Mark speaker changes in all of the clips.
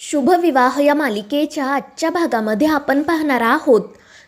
Speaker 1: शुभविवाह या मालिकेच्या आजच्या भागामध्ये आपण पाहणार आहोत.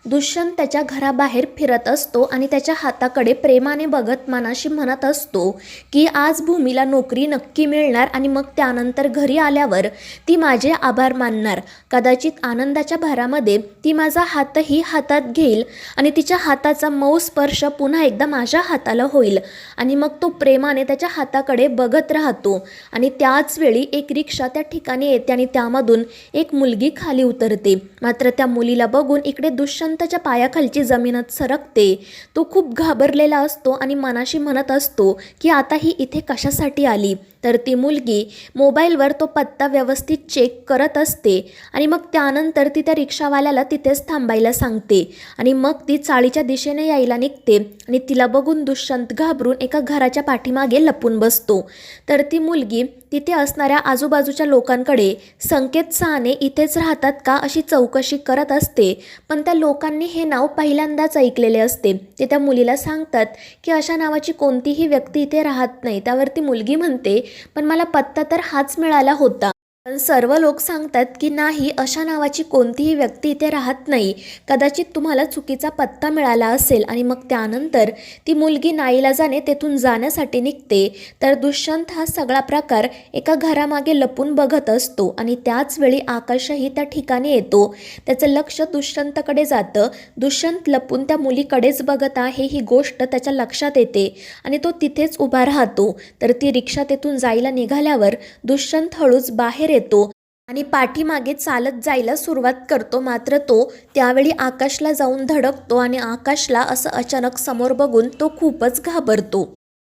Speaker 1: दुष्यंत त्याच्या घराबाहेर फिरत असतो आणि त्याच्या हाताकडे प्रेमाने बघत मनाशी म्हणत असतो की आज भूमीला नोकरी नक्की मिळणार आणि मग त्यानंतर घरी आल्यावर ती माझे आभार मानणार. कदाचित आनंदाच्या भरामध्ये ती माझा हातही हातात घेईल आणि तिच्या हाताचा मऊ स्पर्श पुन्हा एकदा माझ्या हाताला होईल आणि मग तो प्रेमाने त्याच्या हाताकडे बघत राहतो आणि त्याच वेळी एक रिक्षा त्या ठिकाणी येते आणि त्यामधून एक मुलगी खाली उतरते. मात्र त्या मुलीला बघून इकडे दुष्यंताच्या पायाखालची जमीनच सरकते. तो खूप घाबरलेला असतो आणि मनाशी म्हणत असतो की आता ही इथे कशासाठी आली? तर ती मुलगी मोबाईलवर तो पत्ता व्यवस्थित चेक करत असते आणि मग त्यानंतर ती त्या रिक्षावाल्याला तिथेच थांबायला सांगते आणि मग ती चाळीच्या दिशेने यायला निघते आणि तिला बघून दुष्यंत घाबरून एका घराच्या पाठीमागे लपून बसतो. तर ती मुलगी तिथे असणाऱ्या आजूबाजूच्या लोकांकडे संकेत सहाने इथेच राहतात का अशी चौकशी करत असते. पण त्या लोकांनी हे नाव पहिल्यांदाच ऐकलेले असते. ते त्या मुलीला सांगतात की अशा नावाची कोणतीही व्यक्ती इथे राहत नाही. त्यावर ती मुलगी म्हणते पण मला पत्ता तर हाच मिळाला होता. पण सर्व लोक सांगतात की नाही अशा नावाची कोणतीही व्यक्ती इथे राहत नाही. कदाचित तुम्हाला चुकीचा पत्ता मिळाला असेल आणि मग त्यानंतर ती मुलगी नाईलाजाने तेथून जाण्यासाठी निघते. तर दुष्यंत हा सगळा प्रकार एका घरामागे लपून बघत असतो आणि त्याच वेळी आकाशही त्या ठिकाणी येतो. त्याचं लक्ष दुष्यंतकडे जातं. दुष्यंत लपून त्या मुलीकडेच बघत आहे ही गोष्ट त्याच्या लक्षात येते आणि तो तिथेच उभा राहतो. तर ती रिक्षा तेथून जायला निघाल्यावर दुष्यंत हळूच बाहेर येतो आणि पाठीमागे चालत जायला सुरुवात करतो. मात्र तो त्यावेळी आकाशला जाऊन धडकतो आणि आकाशला असं अचानक समोर बघून तो खूपच घाबरतो.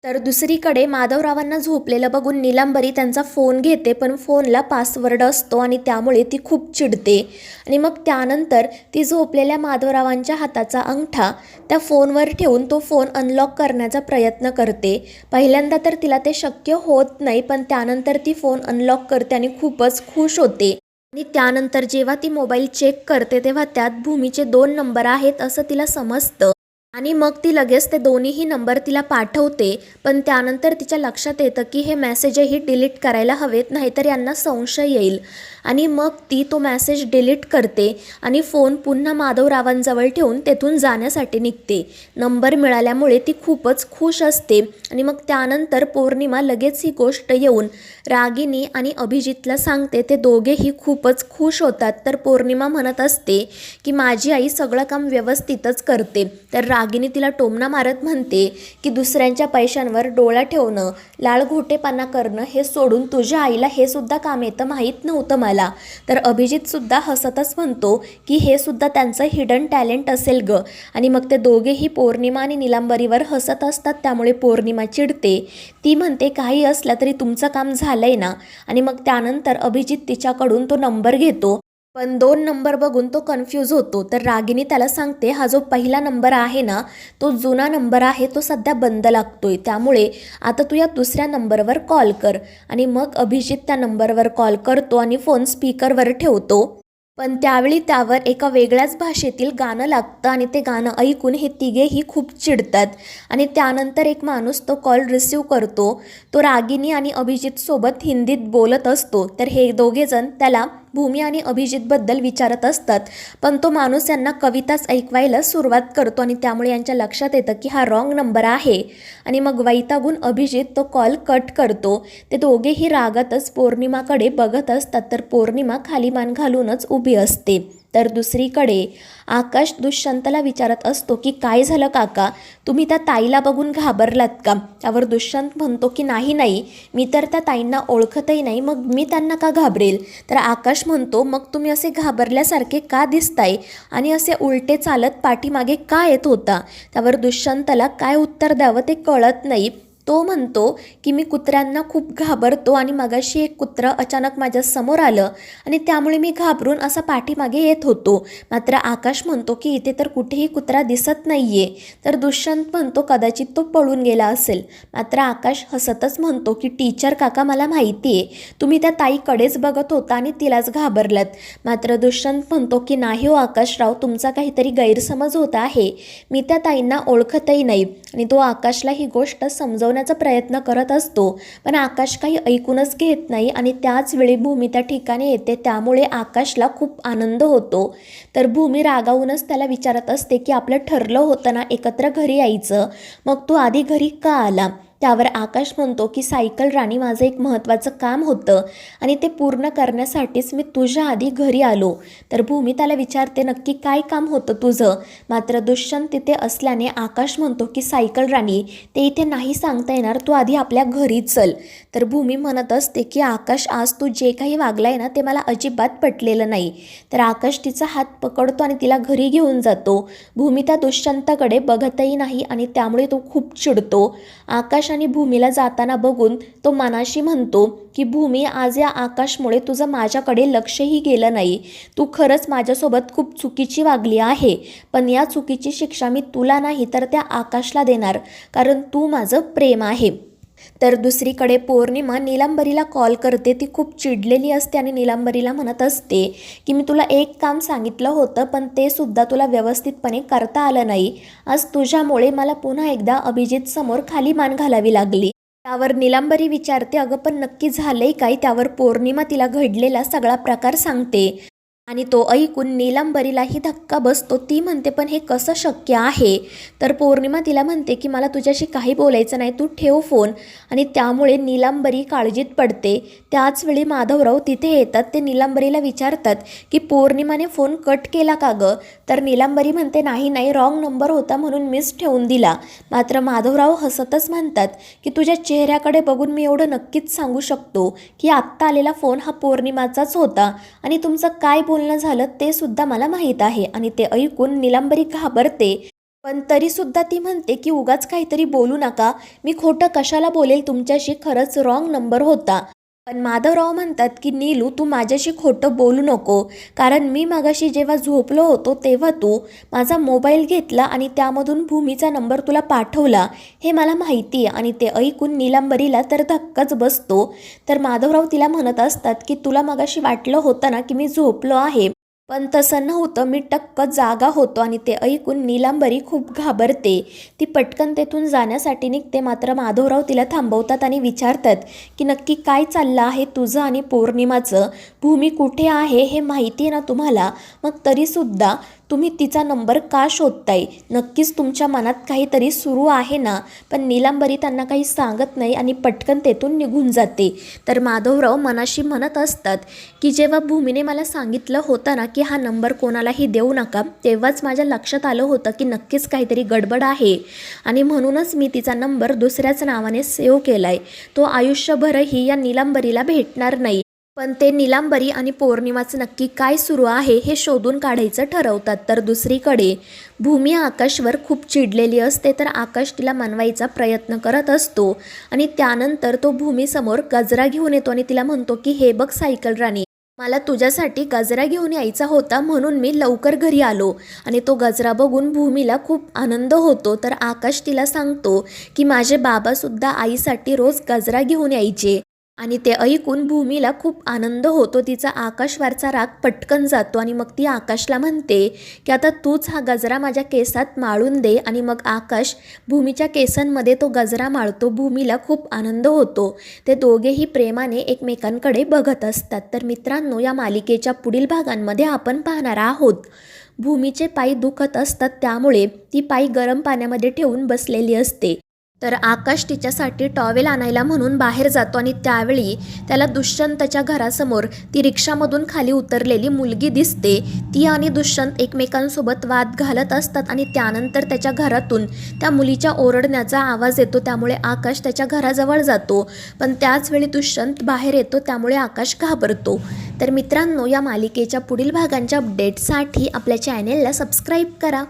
Speaker 1: तर दुसरीकडे माधवरावांना झोपलेलं बघून निलांबरी त्यांचा फोन घेते पण फोनला पासवर्ड असतो आणि त्यामुळे ती खूप चिडते. आणि मग त्यानंतर ती झोपलेल्या माधवरावांच्या हाताचा अंगठा त्या फोनवर ठेवून तो फोन अनलॉक करण्याचा प्रयत्न करते. पहिल्यांदा तर तिला ते शक्य होत नाही पण त्यानंतर ती फोन अनलॉक करते आणि खूपच खुश होते. आणि त्यानंतर जेव्हा ती मोबाईल चेक करते तेव्हा त्यात भूमीचे दोन नंबर आहेत असं तिला समजतं. आणि मग ती लगेच ते दोन्हीही नंबर तिला पाठवते पण त्यानंतर तिच्या लक्षात येतं की हे मेसेजही डिलीट करायला हवेत नाहीतर यांना संशय येईल. आणि मग ती तो मॅसेज डिलीट करते आणि फोन पुन्हा माधवरावांजवळ ठेवून तेथून जाण्यासाठी निघते. नंबर मिळाल्यामुळे ती खूपच खुश असते आणि मग त्यानंतर पौर्णिमा लगेच ही गोष्ट येऊन रागिनी आणि अभिजितला सांगते ते दोघेही खूपच खुश होतात. तर पौर्णिमा म्हणत असते की माझी आई सगळं काम व्यवस्थितच करते. तर रागिनी तिला टोमणा मारत म्हणते की दुसऱ्यांच्या पैशांवर डोळा ठेवणं लाळघोटेपणा करणं हे सोडून तुझ्या आईला हे सुद्धा काम येतं माहीत नव्हतं मला. तर अभिजितसुद्धा हसतच म्हणतो की हे सुद्धा त्यांचं हिडन टॅलेंट असेल ग. आणि मग ते दोघेही पौर्णिमा आणि निलांबरीवर हसत असतात त्यामुळे पौर्णिमा चिडते. ती म्हणते काही असलं तरी तुमचं काम झालंय ना? आणि मग त्यानंतर अभिजित तिच्याकडून तो नंबर घेतो पण दोन नंबर बघून तो कन्फ्यूज होतो. तर रागिनी त्याला सांगते हा जो पहिला नंबर आहे ना तो जुना नंबर आहे तो सध्या बंद लागतोय. त्यामुळे आता तू या दुसऱ्या नंबरवर कॉल कर. आणि मग अभिजित त्या नंबरवर कॉल करतो आणि फोन स्पीकरवर ठेवतो. पण त्यावेळी त्यावर एका वेगळ्याच भाषेतील गाणं लागतं आणि ते गाणं ऐकून हे तिघेही खूप चिडतात. आणि त्यानंतर एक माणूस तो कॉल रिसीव करतो. तो रागिनी आणि अभिजितसोबत हिंदीत बोलत असतो. तर हे दोघेजण त्याला भूमी आणि अभिजितबद्दल विचारत असतात. पण तो माणूस यांना कविताच ऐकवायला सुरुवात करतो आणि त्यामुळे यांच्या लक्षात येतं की हा रॉंग नंबर आहे. आणि मग वैतागून अभिजित तो कॉल कट करतो. ते दोघेही रागातच पौर्णिमाकडे बघत असतात तर पौर्णिमा खाली मान घालूनच उभी असते. तर दुसरीकडे आकाश दुष्यंतला विचारत असतो की काय झालं काका? तुम्ही त्या ताईला बघून घाबरलात का? त्यावर दुष्यंत म्हणतो की नाही नाही मी तर त्या ताईंना ओळखतही नाही मग मी त्यांना का घाबरेल? तर आकाश म्हणतो मग तुम्ही असे घाबरल्यासारखे का दिसताय? आणि असे उलटे चालत पाठीमागे का येत होता? त्यावर दुष्यंतला काय उत्तर द्यावं ते कळत नाही. तो म्हणतो की मी कुत्र्यांना खूप घाबरतो आणि मगाशी एक कुत्रं अचानक माझ्यासमोर आलं आणि त्यामुळे मी घाबरून असा पाठीमागे येत होतो. मात्र आकाश म्हणतो की इथे तर कुठेही कुत्रा दिसत नाही आहे तर दुष्यंत म्हणतो कदाचित तो पळून गेला असेल. मात्र आकाश हसतच म्हणतो की टीचर काका मला माहिती आहे तुम्ही त्या ताईकडेच बघत होता आणि तिलाच घाबरलात. मात्र दुष्यंत म्हणतो की नाही हो आकाशराव तुमचा काहीतरी गैरसमज होत आहे. मी त्या ताईंना ओळखतही नाही. आणि तो आकाशला ही गोष्ट समजव वाचवण्याचा प्रयत्न करत असतो. पण आकाश काही ऐकूनच घेत नाही आणि त्याच वेळी भूमी त्या ठिकाणी येते. त्यामुळे आकाशला खूप आनंद होतो. तर भूमी रागावूनच त्याला विचारत असते की आपलं ठरलं होतं ना एकत्र घरी यायचं? मग तू आधी घरी का आला? त्यावर आकाश म्हणतो की सायकल राणी माझं एक महत्त्वाचं काम होतं आणि ते पूर्ण करण्यासाठीच मी तुझ्या आधी घरी आलो. तर भूमी त्याला विचारते नक्की काय काम होतं तुझं? मात्र दुष्यंत तिथे असल्याने आकाश म्हणतो की सायकल राणी ते इथे नाही सांगता येणार तू आधी आपल्या घरी चल. तर भूमी म्हणत असते की आकाश आज तू जे काही वागलाय ना ते मला अजिबात पटलेलं नाही. तर आकाश तिचा हात पकडतो आणि तिला घरी घेऊन जातो. भूमी त्या दुष्यंताकडे बघतही नाही आणि त्यामुळे तो खूप चिडतो. आकाश आणि भूमीला जाताना बघून तो मनाशी म्हणतो की भूमी आज या आकाशमुळे तुझं माझ्याकडे लक्षही गेलं नाही. तू खरंच माझ्यासोबत खूप चुकीची वागली आहे. पण या चुकीची शिक्षा मी तुला नाही तर त्या आकाशला देणार. कारण तू माझं प्रेम आहे. तर दुसरीकडे पौर्णिमा निलांबरीला कॉल करते. ती खूप चिडलेली असते आणि निलांबरीला म्हणत असते की मी तुला एक काम सांगितलं होतं पण ते सुद्धा तुला व्यवस्थितपणे करता आलं नाही. आज तुझ्यामुळे मला पुन्हा एकदा अभिजित समोर खाली मान घालावी लागली. त्यावर निलांबरी विचारते अगं पण नक्की झालंय काय? त्यावर पौर्णिमा तिला घडलेला सगळा प्रकार सांगते. आणि तो ऐकून नीलांबरीलाही धक्का बसतो. ती म्हणते पण हे कसं शक्य आहे? तर पौर्णिमा तिला म्हणते की मला तुझ्याशी काही बोलायचं नाही तू ठेव फोन. आणि त्यामुळे नीलांबरी काळजीत पडते. त्याच वेळी माधवराव तिथे येतात. ते नीलांबरीला विचारतात की पौर्णिमाने फोन कट केला का गं? तर नीलांबरी म्हणते नाही नाही रॉंग नंबर होता म्हणून मिस ठेवून दिला. मात्र माधवराव हसतच म्हणतात की तुझ्या चेहऱ्याकडे बघून मी एवढं नक्कीच सांगू शकतो की आत्ता आलेला फोन हा पौर्णिमाचाच होता. आणि तुमचं काय बोलणं झालं ते सुद्धा मला माहीत आहे आणि ते ऐकून निलांबरी घाबरते. पण तरीसुद्धा ती म्हणते की उगाच काहीतरी बोलू नका. मी खोटं कशाला बोलेल? तुमच्याशी खरंच रॉंग नंबर होता. पण माधवराव म्हणतात की नीलू तू माझ्याशी खोटं बोलू नको. कारण मी मागाशी जेव्हा झोपलो होतो तेव्हा तू माझा मोबाईल घेतला आणि त्यामधून भूमीचा नंबर तुला पाठवला. हे मला माहिती आहे आणि ते ऐकून नीलांबरीला तर धक्काच बसतो. तर माधवराव तिला म्हणत असतात की तुला मगाशी वाटलं होतं ना की मी झोपलो आहे. पण तसं नव्हतं. मी टक्क जागा होतो आणि ते ऐकून नीलांबरी खूप घाबरते. ती पटकन तेथून जाण्यासाठी निघते. मात्र माधवराव तिला थांबवतात आणि विचारतात की नक्की काय चाललं आहे तुझं आणि पौर्णिमाचं? भूमी कुठे आहे हे माहिती आहे ना तुम्हाला? मग तरीसुद्धा तुम्ही तिचा नंबर का शोधताय? नक्कीच तुमच्या मनात काहीतरी सुरू आहे ना? पण निलांबरी त्यांना काही सांगत नाही आणि पटकन तेथून निघून जाते. तर माधवराव मनाशी म्हणत असतात की जेव्हा भूमीने मला सांगितलं होतं ना की हा नंबर कोणालाही देऊ नका तेव्हाच माझ्या लक्षात आलं होतं की नक्कीच काहीतरी गडबड आहे. आणि म्हणूनच मी तिचा नंबर दुसऱ्याच नावाने सेव्ह केला आहे तो आयुष्यभरही या नीलांबरीला भेटणार नाही. पण ते निलांबरी आणि पौर्णिमाचं नक्की काय सुरू आहे हे शोधून काढायचं ठरवतात. तर दुसरीकडे भूमी आकाशवर खूप चिडलेली असते तर आकाश तिला मनवायचा प्रयत्न करत असतो आणि त्यानंतर तो भूमीसमोर गजरा घेऊन येतो आणि तिला म्हणतो की हे बघ सायकल राणी मला तुझ्यासाठी गजरा घेऊन यायचा होता म्हणून मी लवकर घरी आलो. आणि तो गजरा बघून भूमीला खूप आनंद होतो. तर आकाश तिला सांगतो की माझे बाबासुद्धा आईसाठी रोज गजरा घेऊन यायचे. आणि ते ऐकून भूमीला खूप आनंद होतो. तिचा आकाशवारचा राग पटकन जातो आणि मग ती आकाशला म्हणते की आता तूच हा गजरा माझ्या केसात माळून दे. आणि मग आकाश भूमीच्या केसांमध्ये तो गजरा माळतो. भूमीला खूप आनंद होतो. ते दोघेही प्रेमाने एकमेकांकडे बघत असतात. तर मित्रांनो या मालिकेच्या पुढील भागांमध्ये आपण पाहणार आहोत. भूमीचे पाय दुखत असतात त्यामुळे ती पाय गरम पाण्यामध्ये ठेवून बसलेली असते. तर आकाश तिच्यासाठी टॉवेल आणायला म्हणून बाहेर जातो आणि त्यावेळी त्याला दुष्यंतच्या घरासमोर ती रिक्षामधून खाली उतरलेली मुलगी दिसते. ती आणि दुष्यंत एकमेकांसोबत वाद घालत असतात आणि त्यानंतर त्याच्या घरातून त्या मुलीच्या ओरडण्याचा आवाज येतो. त्यामुळे आकाश त्याच्या घराजवळ जातो. पण त्याचवेळी दुष्यंत बाहेर येतो. त्यामुळे आकाश घाबरतो. तर मित्रांनो या मालिकेच्या पुढील भागांच्या अपडेटसाठी आपल्या चॅनेलला सबस्क्राईब करा.